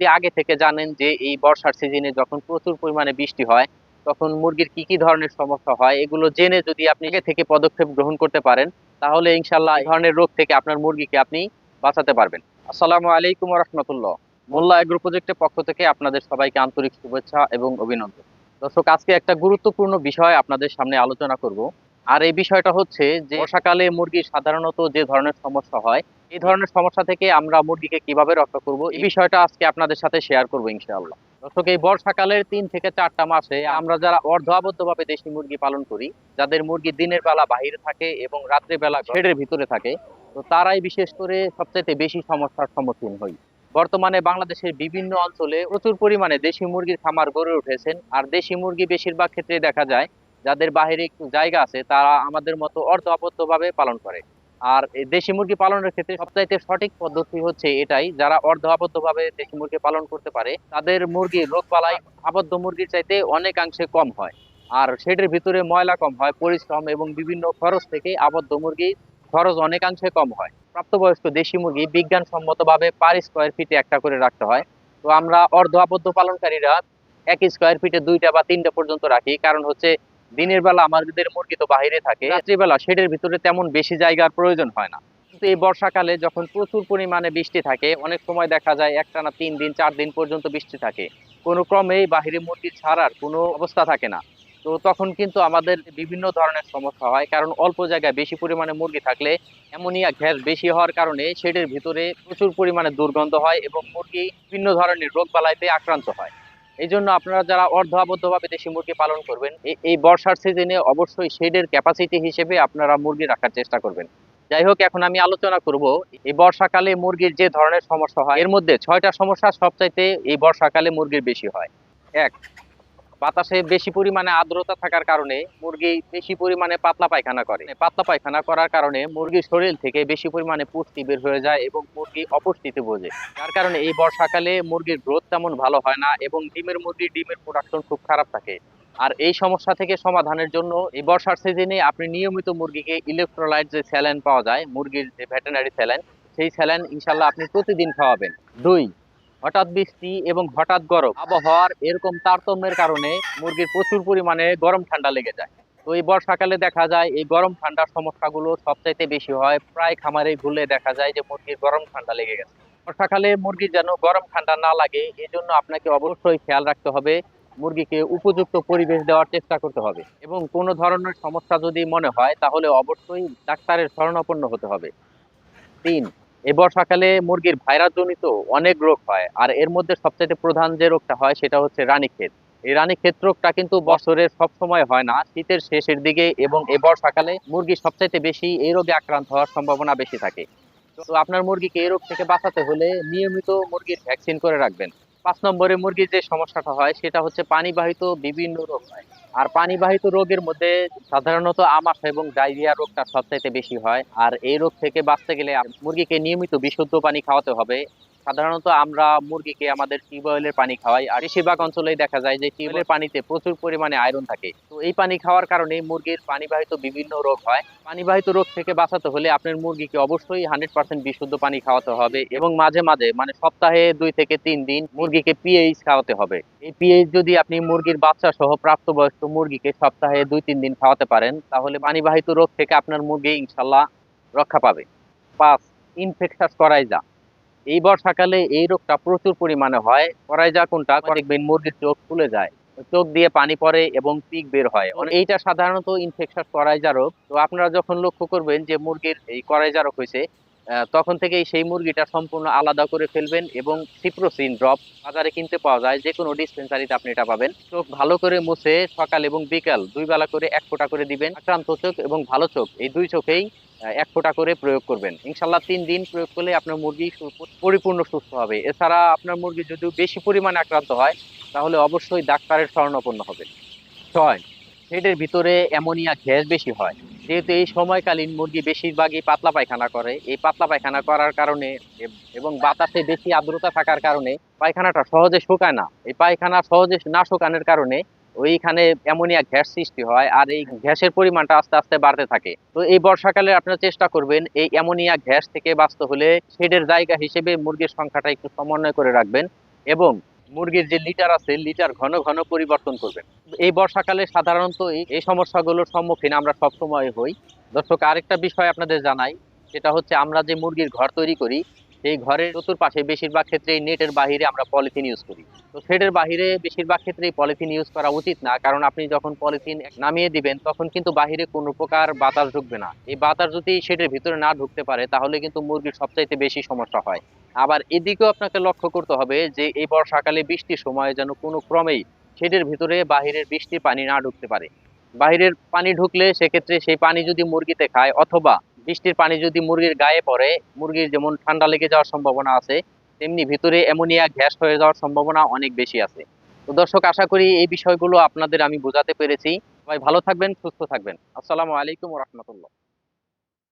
আপনি আগে থেকে জানেন যে এই বর্ষার সিজনে যখন প্রচুর পরিমাণে বৃষ্টি হয়, তখন মুরগির কি কি ধরনের সমস্যা হয়, এগুলো জেনে যদি আপনি আগে থেকে পদক্ষেপ গ্রহণ করতে পারেন, তাহলে ইনশাল্লাহ এই ধরনের রোগ থেকে আপনার মুরগিকে আপনি বাঁচাতে পারবেন। আসসালামু আলাইকুম রহমতুল্লাহ। মোল্লা এগ্রো প্রজেক্টের পক্ষ থেকে আপনাদের সবাইকে আন্তরিক শুভেচ্ছা এবং অভিনন্দন। দর্শক, আজকে একটা গুরুত্বপূর্ণ বিষয় আপনাদের সামনে আলোচনা করব। আর এই বিষয়টা হচ্ছে যে, বর্ষাকালে মুরগির সাধারণত যে ধরনের সমস্যা হয় এই ধরনের সমস্যা থেকে আমরা মুরগিকে কীভাবে রক্ষা করব, এই বিষয়টা আজকে আপনাদের সাথে শেয়ার করব ইনশাআল্লাহ। দর্শক, এই বর্ষাকালের তিন থেকে চারটা মাসে আমরা যারা অর্ধ আবদ্ধভাবে দেশি মুরগি পালন করি, যাদের মুরগি দিনের বেলা বাহিরে থাকে এবং রাত্রে বেলা শেডের ভিতরে থাকে, তো তারাই বিশেষ করে সবচেয়ে বেশি সমস্যার সম্মুখীন হই। বর্তমানে বাংলাদেশের বিভিন্ন অঞ্চলে প্রচুর পরিমাণে দেশি মুরগির খামার গড়ে উঠেছেন, আর দেশি মুরগি বেশিরভাগ ক্ষেত্রে দেখা যায়, যাদের বাহিরে একটু জায়গা আছে, তারা আমাদের মতো অর্ধ পালন করে। আর দেশি মুরগি পালনের ক্ষেত্রে সবচাইতে সঠিক পদ্ধতি হচ্ছে এটাই। যারা অর্ধ আবদ্ধভাবে দেশি মুরগি পালন করতে পারে, তাদের মুরগি রোগ বালাই আবদ্ধ মুরগির চাইতে অনেকাংশে কম হয়। আর সেটার ভিতরে ময়লা কম হয়, পরিশ্রম এবং বিভিন্ন খরচ থেকে আবদ্ধ মুরগি খরচ অনেকাংশে কম হয়। প্রাপ্তবয়স্ক দেশি মুরগি বিজ্ঞানসম্মতভাবে পার স্কোয়ার ফিটে একটা করে রাখতে হয়। তো আমরা অর্ধ আবদ্ধ পালনকারীরা এক স্কোয়ার ফিটে দুইটা বা তিনটা পর্যন্ত রাখি। কারণ হচ্ছে দিনের বেলা আমাদের মুরগি তো বাইরে থাকে, রাত্রিবেলা শেডের ভিতরে তেমন বেশি জায়গার প্রয়োজন হয় না। কিন্তু এই বর্ষাকালে যখন প্রচুর পরিমাণে বৃষ্টি থাকে, অনেক সময় দেখা যায় একটানা তিন দিন, চার দিন পর্যন্ত বৃষ্টি থাকে। কোনো ক্রমেই বাহিরে মুরগি ছাড়ার কোনো অবস্থা থাকে না। তো তখন কিন্তু আমাদের বিভিন্ন ধরনের সমস্যা হয়, কারণ অল্প জায়গায় বেশি পরিমাণে মুরগি থাকলে অ্যামোনিয়া গ্যাস বেশি হওয়ার কারণে শেডের ভিতরে প্রচুর পরিমাণে দুর্গন্ধ হয় এবং মুরগি বিভিন্ন ধরনের রোগ বালাইতে আক্রান্ত হয়। এই জন্য আপনারা যারা অর্ধ আবদ্ধভাবে দেশি মুরগি পালন করবেন এই- বর্ষার সিজনে অবশ্যই শেডের ক্যাপাসিটি হিসেবে আপনারা মুরগি রাখার চেষ্টা করবেন। যাই হোক, এখন আমি আলোচনা করব, এই বর্ষাকালে মুরগির যে ধরনের সমস্যা হয়, এর মধ্যে ছয়টা সমস্যা সবচাইতে এই বর্ষাকালে মুরগির বেশি হয়। এক বাতাসে বেশি পরিমাণে আর্দ্রতা থাকার কারণে মুরগি বেশি পরিমাণে পাতলা পায়খানা করে। পাতলা পায়খানা করার কারণে মুরগির শরীর থেকে বেশি পরিমাণে পুষ্টি বের হয়ে যায় এবং মুরগি অপুষ্টিতে বোঝে। যার কারণে এই বর্ষাকালে মুরগির গ্রোথ তেমন ভালো হয় না এবং ডিমের মুরগির ডিমের প্রোডাকশন খুব খারাপ থাকে। আর এই সমস্যা থেকে সমাধানের জন্য এই বর্ষার সিজনে আপনি নিয়মিত মুরগিকে ইলেকট্রোলাইট যে স্যালাইন পাওয়া যায়, মুরগির যে ভেটেনারি স্যালাইন, সেই স্যালাইন ইনশাল্লাহ আপনি প্রতিদিন খাওয়াবেন। দুই হঠাৎ বৃষ্টি এবং হঠাৎ গরম। আবহাওয়ার এরকম তারতম্যের কারণে মুরগির প্রচুর পরিমাণে গরম ঠান্ডা লেগে যায়। তো এই বর্ষাকালে দেখা যায় এই গরম ঠান্ডার সমস্যাগুলো সবচাইতে বেশি হয় প্রায় খামারে ঘুরলে দেখা যায় যে মুরগির গরম ঠান্ডা লেগে গেছে। বর্ষাকালে মুরগির যেন গরম ঠান্ডা না লাগে এই জন্য আপনাকে অবশ্যই খেয়াল রাখতে হবে, মুরগিকে উপযুক্ত পরিবেশ দেওয়ার চেষ্টা করতে হবে। এবং কোনো ধরনের সমস্যা যদি মনে হয়, তাহলে অবশ্যই ডাক্তারের শরণাপন্ন হতে হবে। তিন এই বর্ষাকালে মুরগির ভাইরাস জনিত অনেক রোগ হয়, আর এর মধ্যে সবচেয়ে প্রধান যে রোগটা হয় সেটা হচ্ছে রানীক্ষেত। এই রানীক্ষেত রোগটা কিন্তু বছরের সব সময় হয় না, শীতের শেষের দিকে এবং এ বর্ষাকালে মুরগি সবচাইতে বেশি এই রোগে আক্রান্ত হওয়ার সম্ভাবনা বেশি থাকে। তো আপনার মুরগিকে এই রোগ থেকে বাঁচাতে হলে নিয়মিত মুরগির ভ্যাকসিন করে রাখবেন। পাঁচ নম্বরে মুরগির যে সমস্যাটা হয়, সেটা হচ্ছে পানিবাহিত বিভিন্ন রোগ হয়। আর পানিবাহিত রোগের মধ্যে সাধারণত আমাশা এবং ডায়রিয়া রোগটা সবচাইতে বেশি হয়। আর এই রোগ থেকে বাঁচতে গেলে মুরগিকে নিয়মিত বিশুদ্ধ পানি খাওয়াতে হবে। সাধারণত আমরা মুরগিকে আমাদের টিউবওয়েলের পানি খাওয়াই, আর বেশিরভাগ অঞ্চলেই দেখা যায় যে টিউবওয়েলের পানিতে প্রচুর পরিমাণে আয়রন থাকে। তো এই পানি খাওয়ার কারণে মুরগির পানিবাহিত বিভিন্ন রোগ হয়। পানিবাহিত রোগ থেকে বাঁচাতে হলে আপনার মুরগিকে অবশ্যই হান্ড্রেড পার্সেন্ট বিশুদ্ধ পানি খাওয়াতে হবে এবং মাঝে মাঝে মানে সপ্তাহে দুই থেকে তিন দিন মুরগিকে পিএইচ খাওয়াতে হবে। এই পিএইচ যদি আপনি মুরগির বাচ্চা সহ প্রাপ্তবয়স্ক মুরগিকে সপ্তাহে দুই তিন দিন খাওয়াতে পারেন, তাহলে পানিবাহিত রোগ থেকে আপনার মুরগি ইনশাল্লাহ রক্ষা পাবে। পাঁচ ইনফেকশাস করাইজা এই বর্ষাকালে এই রোগটা প্রচুর পরিমাণে হয়। করাইজা কোনটা দেখবেন মুরগির চোখ ফুলে যায়। চোখ দিয়ে পানি পড়ে এবং পিক বের হয়। এইটা সাধারণত ইনফেকশন করাইজা রোগ। তো আপনারা যখন লক্ষ্য করবেন যে মুরগির এই করাইজা রোগ হয়েছে তখন থেকেই সেই মুরগিটা সম্পূর্ণ আলাদা করে ফেলবেন এবং সিপ্রোসিন ড্রপ বাজারে কিনতে পাওয়া যায়। যে কোনো ডিসপেন্সারিতে আপনি এটা পাবেন। চোখ ভালো করে মুছে সকাল এবং বিকাল দুই বেলা করে এক ফোঁটা করে দিবেন। আক্রান্ত চোখ এবং ভালো চোখ। এই দুই চোখেই এক ফোঁটা করে প্রয়োগ করবেন। ইনশাল্লাহ তিন দিন প্রয়োগ করলে আপনার মুরগি পরিপূর্ণ সুস্থ হবে। এছাড়া আপনার মুরগি যদি বেশি পরিমাণে আক্রান্ত হয়, তাহলে অবশ্যই ডাক্তারের শরণাপন্ন হবে। ছয়, পেটের ভিতরে অ্যামোনিয়া গ্যাস বেশি হয়। যেহেতু এই সময়কালীন মুরগি বেশিরভাগই পাতলা পায়খানা করে, এই পাতলা পায়খানা করার কারণে এবং বাতাসে বেশি আর্দ্রতা থাকার কারণে পায়খানাটা সহজে শুকায় না। এই পায়খানা সহজে না শুকানোর কারণে ওইখানে অ্যামোনিয়া গ্যাস সৃষ্টি হয় আর এই গ্যাসের পরিমাণটা আস্তে আস্তে বাড়তে থাকে। তো এই বর্ষাকালে আপনারা চেষ্টা করবেন এই অ্যামোনিয়া গ্যাস থেকে বাঁচতে হলে শেডের জায়গা হিসেবে মুরগির সংখ্যাটা একটু সমন্বয় করে রাখবেন এবং মুরগির যে লিটার আছে, লিটার ঘন ঘন পরিবর্তন করবেন। এই বর্ষাকালে সাধারণত এই- সমস্যাগুলোর সম্মুখীন আমরা সবসময় হই। দর্শক, আরেকটা বিষয় আপনাদের জানাই, সেটা হচ্ছে আমরা যে মুরগির ঘর তৈরি করি সেই ঘরের চতুর্পাশে বেশিরভাগ ক্ষেত্রে নেটের বাহিরে আমরা পলিথিন ইউজ করি। তো শেডের বাহিরে বেশিরভাগ ক্ষেত্রেই পলিথিন ইউজ করা উচিত না, কারণ আপনি যখন পলিথিন নামিয়ে দিবেন, তখন কিন্তু বাহিরে কোনো প্রকার বাতাস ঢুকবে না। এই বাতাস যদি শেডের ভিতরে না ঢুকতে পারে, তাহলে কিন্তু মুরগির সবচাইতে বেশি সমস্যা হয়। আবার এদিকেও আপনাকে লক্ষ্য করতে হবে যে, এই বর্ষাকালে বৃষ্টির সময় যেন কোনো ক্রমেই শেডের ভিতরে বাহিরের বৃষ্টির পানি না ঢুকতে পারে। বাহিরের পানি ঢুকলে সেক্ষেত্রে সেই পানি যদি মুরগিতে খায় অথবা বৃষ্টির পানি যদি মুরগির গায়ে পড়ে, মুরগির যেমন ঠান্ডা লেগে যাওয়ার সম্ভাবনা আছে, তেমনি ভিতরে অ্যামোনিয়া গ্যাস হয়ে যাওয়ার সম্ভাবনা অনেক বেশি আছে। তো দর্শক, আশা করি এই বিষয়গুলো আপনাদের আমি বোঝাতে পেরেছি। সবাই ভালো থাকবেন, সুস্থ থাকবেন। আসসালামু আলাইকুম রহমতুল্লাহ।